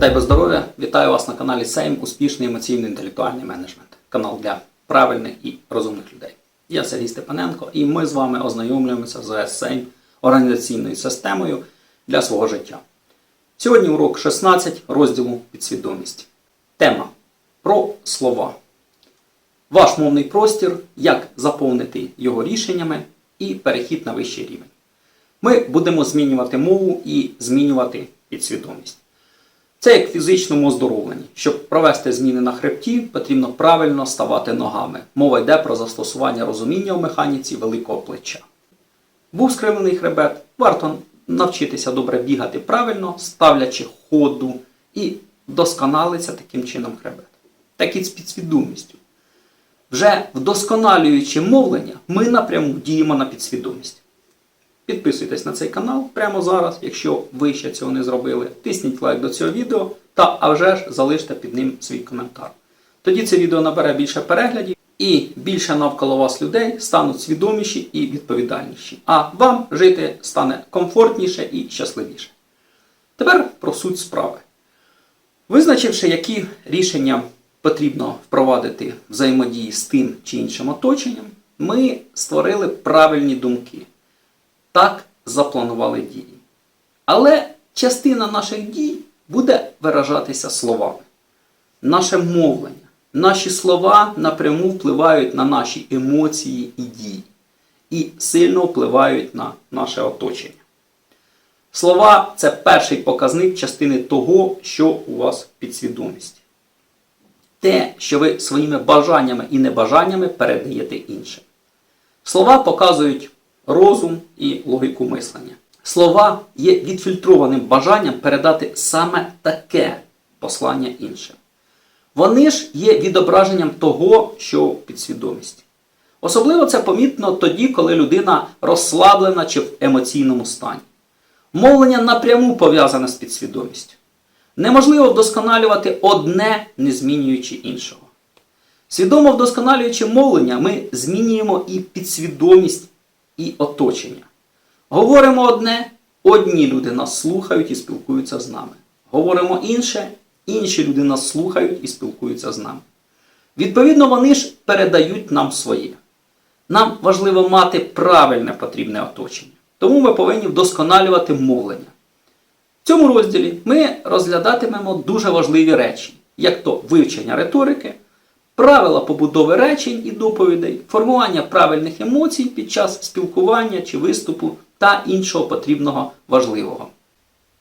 Дай Бог здоров'я! Вітаю вас на каналі Сейм Успішний емоційно-інтелектуальний менеджмент. Канал для правильних і розумних людей. Я Сергій Степаненко і ми з вами ознайомлюємося з Сейм організаційною системою для свого життя. Сьогодні урок 16 розділу підсвідомість. Тема про слова. Ваш мовний простір, як заповнити його рішеннями і перехід на вищий рівень. Ми будемо змінювати мову і змінювати підсвідомість. Це як в фізичному оздоровленні. Щоб провести зміни на хребті, потрібно правильно ставати ногами. Мова йде про застосування розуміння в механіці великого плеча. Був скривлений хребет, варто навчитися добре бігати правильно, ставлячи ходу і вдосконалиться таким чином хребет. Так і з підсвідомістю. Вже вдосконалюючи мовлення, ми напряму діємо на підсвідомість. Підписуйтесь на цей канал прямо зараз, якщо ви ще цього не зробили. Тисніть лайк до цього відео та а вже ж залиште під ним свій коментар. Тоді це відео набере більше переглядів і більше навколо вас людей стануть свідоміші і відповідальніші. А вам жити стане комфортніше і щасливіше. Тепер про суть справи. Визначивши, які рішення потрібно впровадити взаємодії з тим чи іншим оточенням, ми створили правильні думки. Так запланували дії. Але частина наших дій буде виражатися словами. Наше мовлення, наші слова напряму впливають на наші емоції і дії і сильно впливають на наше оточення. Слова це перший показник частини того, що у вас в підсвідомості. Те, що ви своїми бажаннями і небажаннями передаєте іншим. Слова показують розум і логіку мислення. Слова є відфільтрованим бажанням передати саме таке послання іншим. Вони ж є відображенням того, що в підсвідомості. Особливо це помітно тоді, коли людина розслаблена чи в емоційному стані. Мовлення напряму пов'язане з підсвідомістю. Неможливо вдосконалювати одне, не змінюючи іншого. Свідомо вдосконалюючи мовлення, ми змінюємо і підсвідомість і оточення. Говоримо одне, одні люди нас слухають і спілкуються з нами. Говоримо інше, інші люди нас слухають і спілкуються з нами. Відповідно, вони ж передають нам своє. Нам важливо мати правильне потрібне оточення. Тому ми повинні вдосконалювати мовлення. В цьому розділі ми розглядатимемо дуже важливі речі, як то вивчення риторики, правила побудови речень і доповідей, формування правильних емоцій під час спілкування чи виступу та іншого потрібного важливого.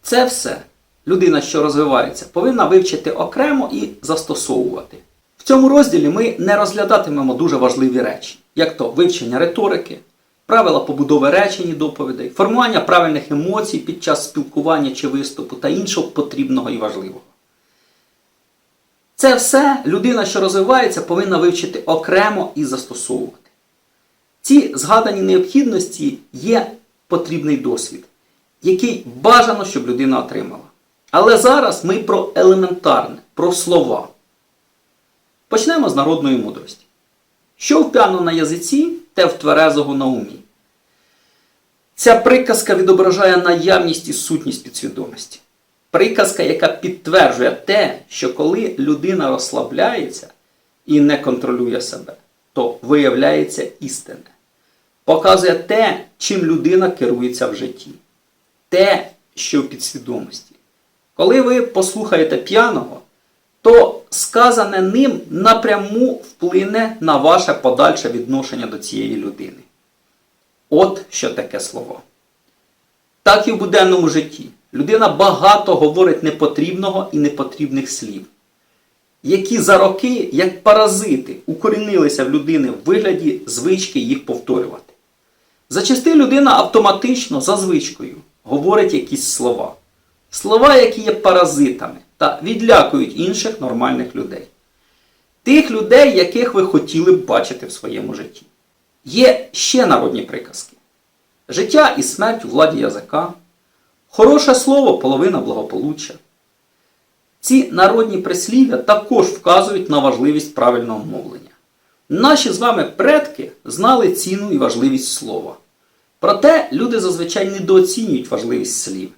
Це все людина, що розвивається, повинна вивчити окремо і застосовувати. В цьому розділі ми не розглядатимемо дуже важливі речі, як то вивчення риторики, правила побудови речень і доповідей, формування правильних емоцій під час спілкування чи виступу та іншого потрібного і важливого. Це все людина, що розвивається, повинна вивчити окремо і застосовувати. Ці згадані необхідності є потрібний досвід, який бажано, щоб людина отримала. Але зараз ми про елементарне, про слова. Почнемо з народної мудрості. Що вп'яно на язиці, те в тверезого на умі. Ця приказка відображає наявність і сутність підсвідомості. Приказка, яка підтверджує те, що коли людина розслабляється і не контролює себе, то виявляється істинне. Показує те, чим людина керується в житті. Те, що в підсвідомості. Коли ви послухаєте п'яного, то сказане ним напряму вплине на ваше подальше відношення до цієї людини. От що таке слово. Так і в буденному житті. Людина багато говорить непотрібного і непотрібних слів, які за роки, як паразити, укорінилися в людини в вигляді звички їх повторювати. Зачасти людина автоматично за звичкою говорить якісь слова. Слова, які є паразитами та відлякують інших нормальних людей. Тих людей, яких ви хотіли б бачити в своєму житті. Є ще народні приказки: життя і смерть у владі язика. Хороше слово половина благополуччя. Ці народні прислів'я також вказують на важливість правильного мовлення. Наші з вами предки знали ціну і важливість слова. Проте люди зазвичай недооцінюють важливість слів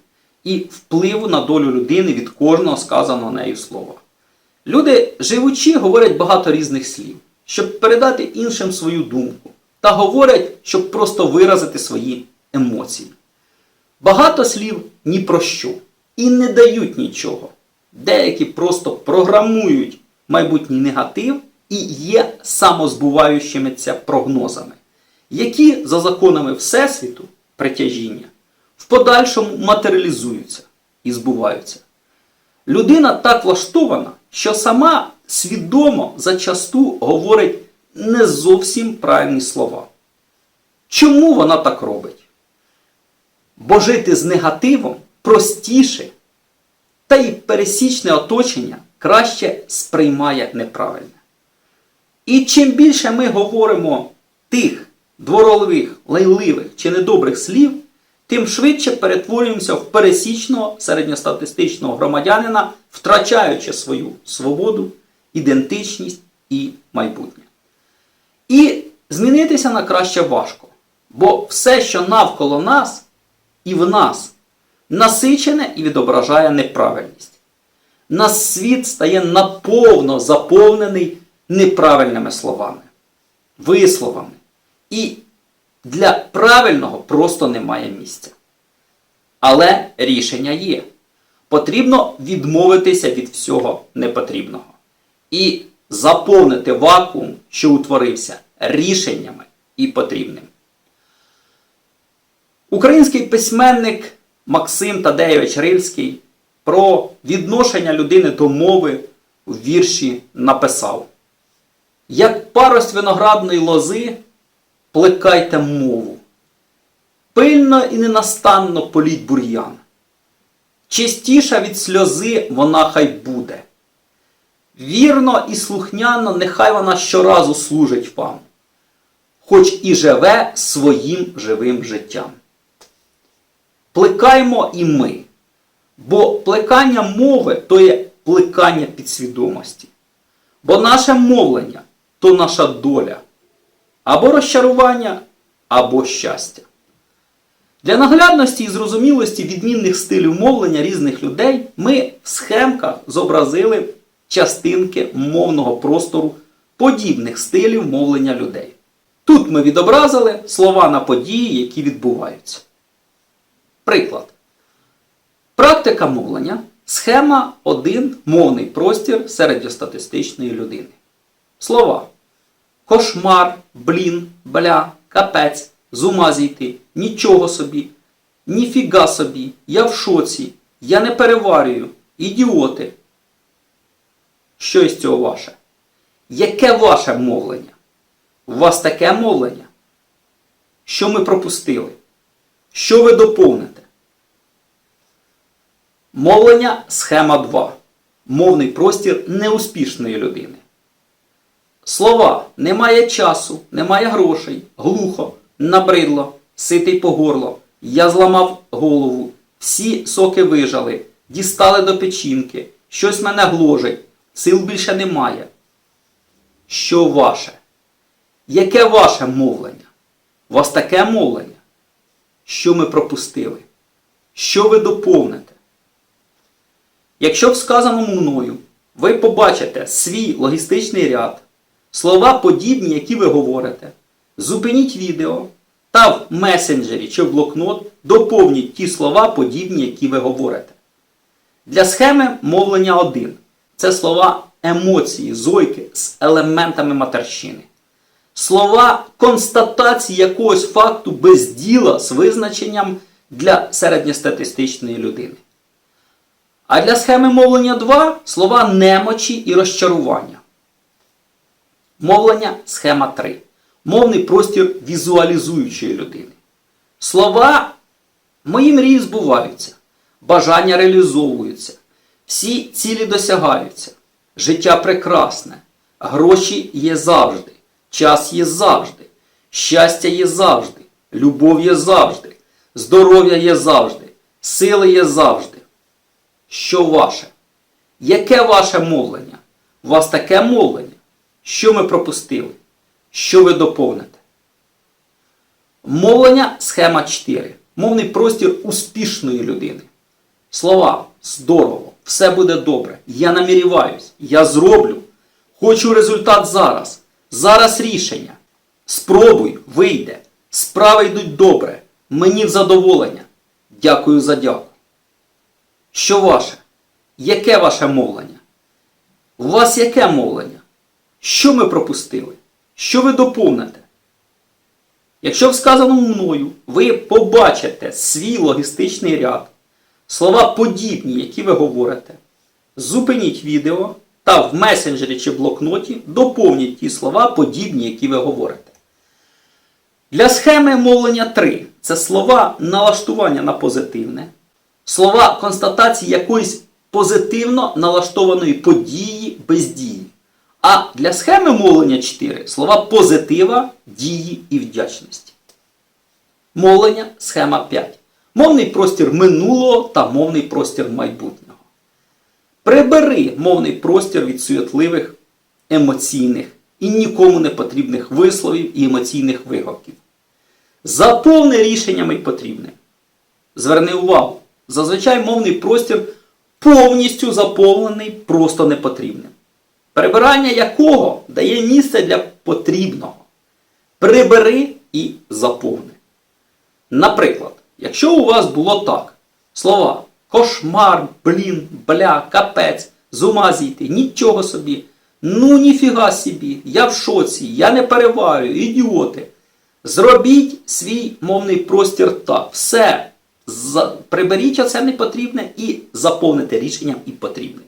і впливу на долю людини від кожного сказаного нею слова. Люди, живучи, говорять багато різних слів, щоб передати іншим свою думку, та говорять, щоб просто виразити свої емоції. Багато слів ні про що і не дають нічого. Деякі просто програмують майбутній негатив і є самозбуваючимися прогнозами, які за законами Всесвіту притяжіння в подальшому матеріалізуються і збуваються. Людина так влаштована, що сама свідомо зачасту говорить не зовсім правильні слова. Чому вона так робить? Бо жити з негативом простіше, та й пересічне оточення краще сприймає неправильне. І чим більше ми говоримо тих дворолових, лайливих чи недобрих слів, тим швидше перетворюємося в пересічного середньостатистичного громадянина, втрачаючи свою свободу, ідентичність і майбутнє. І змінитися на краще важко, бо все, що навколо нас і в нас, насичене і відображає неправильність. Наш світ стає наповно заповнений неправильними словами, висловами. І для правильного просто немає місця. Але рішення є. Потрібно відмовитися від всього непотрібного і заповнити вакуум, що утворився рішеннями і потрібним. Український письменник Максим Тадеєвич Рильський про відношення людини до мови в вірші написав: Як парость виноградної лози, плекайте мову, пильно і ненастанно політь бур'ян. Чистіша від сльози вона хай буде. Вірно і слухняно, нехай вона щоразу служить вам, хоч і живе своїм живим життям. Плекаймо і ми, бо плекання мови то є плекання підсвідомості. Бо наше мовлення то наша доля, або розчарування, або щастя. Для наглядності і зрозумілості відмінних стилів мовлення різних людей ми в схемках зобразили частинки мовного простору подібних стилів мовлення людей. Тут ми відобразили слова на події, які відбуваються. Приклад. Практика мовлення. Схема 1. Мовний простір середньостатистичної людини. Слова. Кошмар, блін, бля, капець, з ума зійти, нічого собі, ніфіга собі, я в шоці, я не переварюю, ідіоти. Що із цього ваше? Яке ваше мовлення? У вас таке мовлення? Що ми пропустили? Що ви доповните? Мовлення схема 2. Мовний простір неуспішної людини. Слова немає часу, немає грошей, глухо, набридло, ситий по горло. Я зламав голову, всі соки вижали, дістали до печінки, щось мене гложить, сил більше немає. Що ваше? Яке ваше мовлення? У вас таке мовлення? Що ми пропустили? Що ви доповните? Якщо в сказаному мною ви побачите свій логістичний ряд, слова подібні, які ви говорите, зупиніть відео та в месенджері чи в блокнот доповніть ті слова подібні, які ви говорите. Для схеми мовлення 1 це слова емоції, зойки з елементами матерщини. Слова констатації якогось факту без діла з визначенням для середньостатистичної людини. А для схеми мовлення 2 слова немочі і розчарування. Мовлення схема 3. Мовний простір візуалізуючої людини. Слова мої мрії збуваються, бажання реалізовуються, всі цілі досягаються, життя прекрасне, гроші є завжди, час є завжди, щастя є завжди, любов є завжди, здоров'я є завжди, сили є завжди. Що ваше? Яке ваше мовлення? У вас таке мовлення? Що ми пропустили? Що ви доповните? Мовлення схема 4. Мовний простір успішної людини. Слова здорово, все буде добре. Я наміріваюсь, я зроблю. Хочу результат зараз. Зараз рішення. Спробуй, вийде. Справи йдуть добре. Мені в задоволення. Дякую за дяку. Що ваше? Яке ваше мовлення? У вас яке мовлення? Що ми пропустили? Що ви доповните? Якщо в мною ви побачите свій логістичний ряд, слова подібні, які ви говорите, зупиніть відео та в месенджері чи блокноті доповніть ті слова подібні, які ви говорите. Для схеми мовлення 3 це слова налаштування на позитивне, слова констатації якоїсь позитивно налаштованої події без дії. А для схеми мовлення 4 слова позитива, дії і вдячності. Мовлення схема 5. Мовний простір минулого та мовний простір майбутнього. Прибери мовний простір від суетливих, емоційних і нікому не потрібних висловів і емоційних вигуків. Заповни рішеннями й потрібним. Зверни увагу, зазвичай мовний простір повністю заповнений просто непотрібним. Прибирання якого дає місце для потрібного. Прибери і заповни. Наприклад, якщо у вас було так, слова кошмар, блін, бля, капець, з ума зійти, нічого собі, ну ніфіга собі, я в шоці, я не переварю, ідіоти. Зробіть свій мовний простір так. Все. Приберіть оце непотрібне і заповните рішенням і потрібне.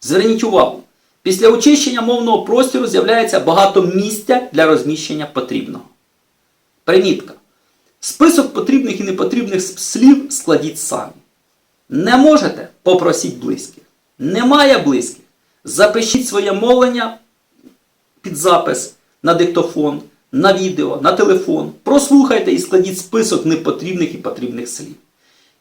Зверніть увагу, після очищення мовного простору з'являється багато місця для розміщення потрібного. Примітка. Список потрібних і непотрібних слів складіть самі. Не можете? Попросіть близьких. Немає близьких. Запишіть своє мовлення під запис на диктофон, на відео, на телефон. Прослухайте і складіть список непотрібних і потрібних слів.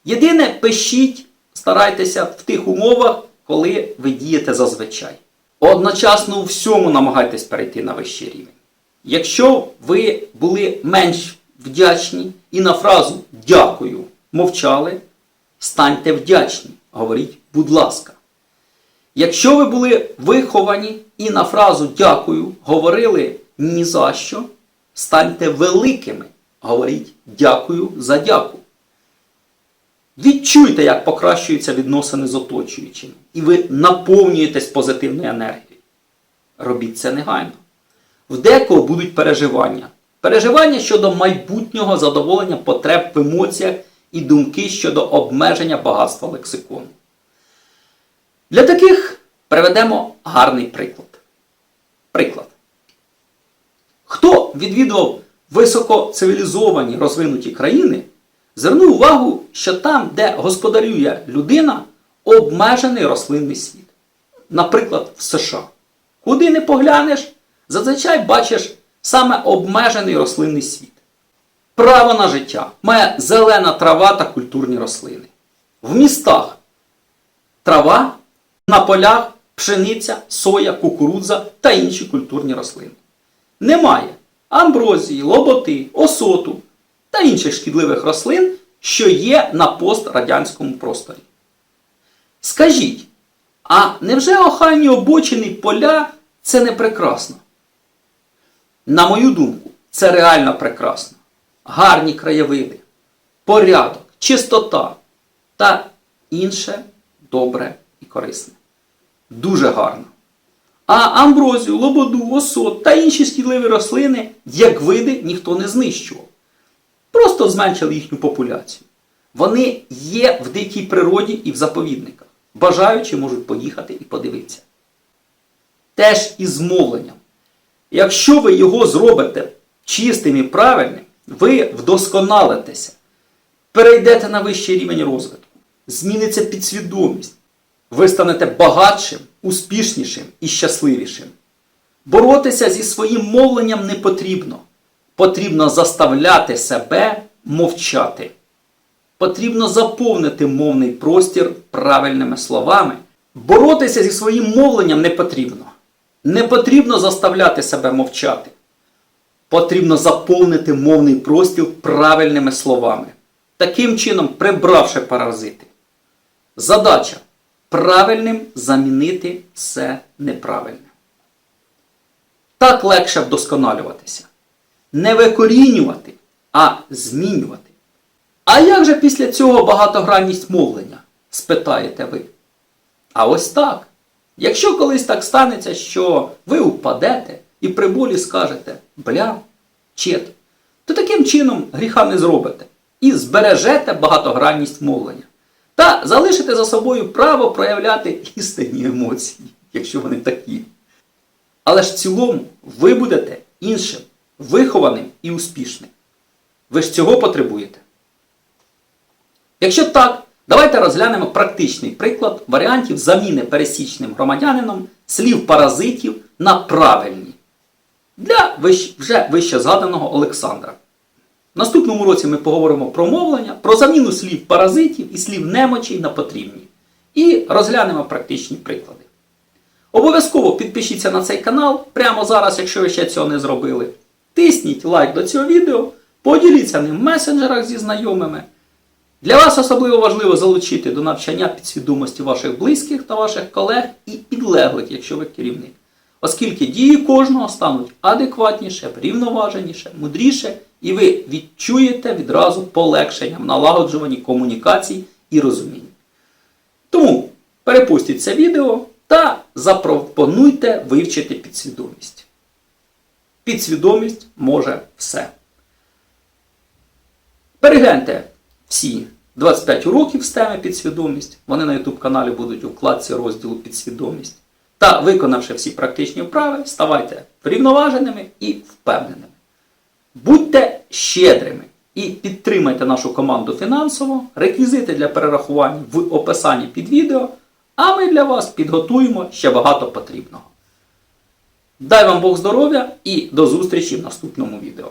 Єдине, пишіть, старайтеся в тих умовах, коли ви дієте зазвичай. Одночасно у всьому намагайтесь перейти на вищий рівень. Якщо ви були менш вдячні і на фразу дякую мовчали, станьте вдячні. Говоріть, будь ласка. Якщо ви були виховані і на фразу дякую говорили ні за що, станьте великими. Говоріть дякую за дяку. Відчуйте, як покращуються відносини з оточуючими, і ви наповнюєтесь позитивною енергією. Робіть це негайно. В декого будуть переживання. Переживання щодо майбутнього задоволення потреб в емоціях і думки щодо обмеження багатства лексикону. Для таких приведемо гарний приклад. Приклад. Хто відвідував високоцивілізовані розвинуті країни, звернув увагу, що там, де господарює людина, обмежений рослинний світ. Наприклад, в США. Куди не поглянеш, зазвичай бачиш саме обмежений рослинний світ. Право на життя має зелена трава та культурні рослини. В містах трава, на полях пшениця, соя, кукурудза та інші культурні рослини. Немає амброзії, лоботи, осоту та інших шкідливих рослин, що є на пострадянському просторі. Скажіть, а невже охайні обочини поля це не прекрасно? На мою думку, це реально прекрасно. Гарні краєвиди, порядок, чистота та інше добре і корисне. Дуже гарно. А амброзію, лободу, осот та інші шкідливі рослини, як види, ніхто не знищував. Просто зменшили їхню популяцію. Вони є в дикій природі і в заповідниках. Бажаючі можуть поїхати і подивитися. Теж із мовленням. Якщо ви його зробите чистим і правильним, ви вдосконалитеся, перейдете на вищий рівень розвитку, зміниться підсвідомість, ви станете багатшим, успішнішим і щасливішим. Боротися зі своїм мовленням не потрібно. Потрібно заставляти себе мовчати. Потрібно заповнити мовний простір правильними словами. Боротися зі своїм мовленням не потрібно. Не потрібно заставляти себе мовчати. Потрібно заповнити мовний простір правильними словами. Таким чином, прибравши паразити. Задача правильним замінити все неправильне. Так легше вдосконалюватися. Не викорінювати, а змінювати. А як же після цього багатогранність мовлення? спитаєте ви. А ось так. Якщо колись так станеться, що ви упадете і при болі скажете бля, чет, то таким чином гріха не зробите і збережете багатогранність мовлення. Та залишите за собою право проявляти істинні емоції, якщо вони такі. Але ж в цілому ви будете іншим, вихованим і успішним. Ви ж цього потребуєте. Якщо так, давайте розглянемо практичний приклад варіантів заміни пересічним громадянином слів паразитів на правильні для вже вище згаданого Олександра. В наступному році ми поговоримо про мовлення, про заміну слів паразитів і слів немочі на потрібні. І розглянемо практичні приклади. Обов'язково підпишіться на цей канал прямо зараз, якщо ви ще цього не зробили. Тисніть лайк до цього відео, поділіться ним в месенджерах зі знайомими. Для вас особливо важливо залучити до навчання підсвідомості ваших близьких та ваших колег і підлеглих, якщо ви керівник. Оскільки дії кожного стануть адекватніше, врівноваженіше, мудріше, і ви відчуєте відразу полегшення в налагоджуванні комунікацій і розуміння. Тому перепустіть це відео та запропонуйте вивчити підсвідомість. Підсвідомість може все. Перегляньте всі 25 уроків з теми підсвідомість. Вони на YouTube каналі будуть у вкладці розділу підсвідомість. Та, виконавши всі практичні вправи, ставайте врівноваженими і впевненими. Будьте щедрими і підтримайте нашу команду фінансово. Реквізити для перерахування в описанні під відео, а ми для вас підготуємо ще багато потрібного. Дай вам Бог здоров'я і до зустрічі в наступному відео.